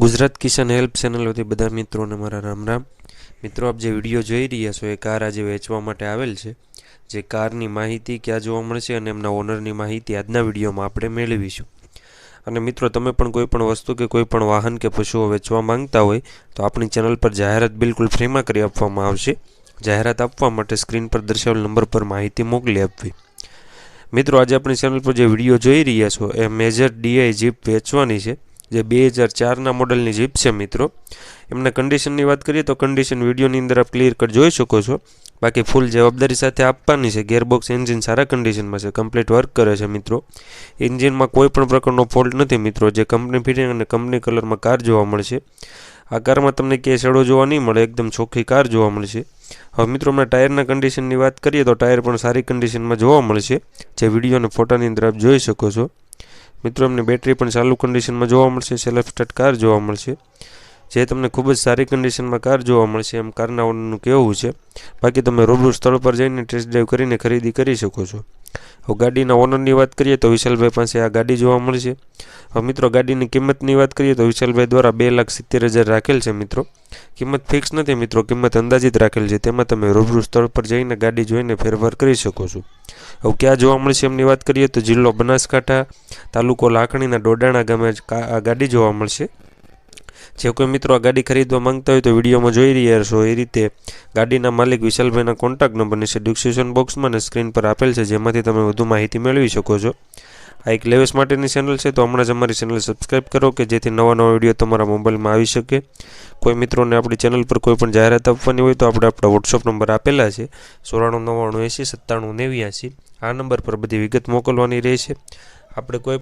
ગુજરાત કિસાન help channel વતી બધા મિત્રોને મારા રામ રામ. મિત્રો, આપ જે વીડિયો જોઈ રહ્યા છો, એ કાર આજે વેચવા માટે આવેલ છે. જે કારની માહિતી ક્યાં જોવા મળશે અને એમના ઓનરની માહિતી આજના વિડીયોમાં આપણે મેળવીશું. અને મિત્રો, તમે પણ કોઈ પણ વસ્તુ કે કોઈ પણ વાહન કે પશુઓ વેચવા માંગતા હોય, તો આપણી ચેનલ પર જાહેરાત બિલકુલ ફ્રીમાં કરી આપવામાં આવશે. જાહેરાત આપવા માટે સ્ક્રીન પર દર્શાવેલ નંબર પર માહિતી મોકલી આપવી. મિત્રો, આજે આપણી ચેનલ પર જે વીડિયો જોઈ રહ્યા છો, એ મેજર ડીઆઈ જીપ વેચવાની છે. જે બે હજાર ચારના મોડલની જીપ છે મિત્રો. એમના કન્ડિશનની વાત કરીએ તો કન્ડિશન વિડીયોની અંદર આપ ક્લિયર કટ જોઈ શકો છો. બાકી ફૂલ જવાબદારી સાથે આપવાની છે. ગેરબોક્સ એન્જિન સારા કન્ડિશનમાં છે. કમ્પ્લીટ વર્ક કરે છે મિત્રો. એન્જિનમાં કોઈ પણ પ્રકારનો ફોલ્ટ નથી મિત્રો. જે કંપની ફિટિંગ અને કંપની કલરમાં કાર જોવા મળશે. આ કારમાં તમને ક્યાંય સડો જોવા નહીં મળે. એકદમ ચોખ્ખી કાર જોવા મળશે. હવે મિત્રો, હમણાં ટાયરના કન્ડિશનની વાત કરીએ તો ટાયર પણ સારી કન્ડિશનમાં જોવા મળશે. જે વીડિયો અને ફોટાની અંદર આપ જોઈ શકો છો. મિત્રો એમની બેટરી પણ ચાલુ કન્ડિશનમાં જોવા મળશે. સેલ્ફ સ્ટાર્ટ કાર જોવા મળશે. જે તમને ખૂબ જ સારી કન્ડિશનમાં કાર જોવા મળશે એમ કારના ઓનરનું કહેવું છે. બાકી તમે રૂબરૂ સ્થળ પર જઈને ટેસ્ટ ડ્રાઈવ કરીને ખરીદી કરી શકો છો. હવે ગાડીના ઓનરની વાત કરીએ તો વિશાલભાઈ પાસે આ ગાડી જોવા મળશે. હવે મિત્રો ગાડીની કિંમતની વાત કરીએ તો વિશાલભાઈ દ્વારા બે લાખ સિત્તેર હજાર રાખેલ છે મિત્રો. કિંમત ફિક્સ નથી મિત્રો, કિંમત અંદાજિત રાખેલ છે. તેમાં તમે રૂબરૂ સ્થળ પર જઈને ગાડી જોઈને ફેરફાર કરી શકો છો. હવે ક્યાં જોવા મળશે એમની વાત કરીએ તો જિલ્લો બનાસકાંઠા તાલુકો લાખણીના ડોડાણા ગામે આ ગાડી જોવા મળશે. જે કોઈ મિત્રો આ ગાડી ખરીદવા માંગતા હોય તો વિડીયોમાં જોઈ રહ્યા છો, એ રીતે ગાડીના માલિક વિશાલભાઈના કોન્ટેક્ટ નંબર નીચે ડિસ્ક્રિપ્શન બોક્સમાં અને સ્ક્રીન પર આપેલ છે, જેમાંથી તમે વધુ માહિતી મેળવી શકો છો. આ એક લેવેસ માટેની ચેનલ છે, તો હમણાં જ અમારી ચેનલ સબસ્ક્રાઈબ કરો કે જેથી નવા નવા વીડિયો તમારા મોબાઈલમાં આવી શકે. કોઈ મિત્રોને આપણી ચેનલ પર કોઈ પણ જાહેરાત આપવાની હોય તો આપણે આપણા વોટ્સઅપ નંબર આપેલા છે, સોળાણું નવ્વાણું એંસી સત્તાણું નેવ્યાસી આ નંબર પર બધી વિગત મોકલવાની રહેશે. આપણે કોઈ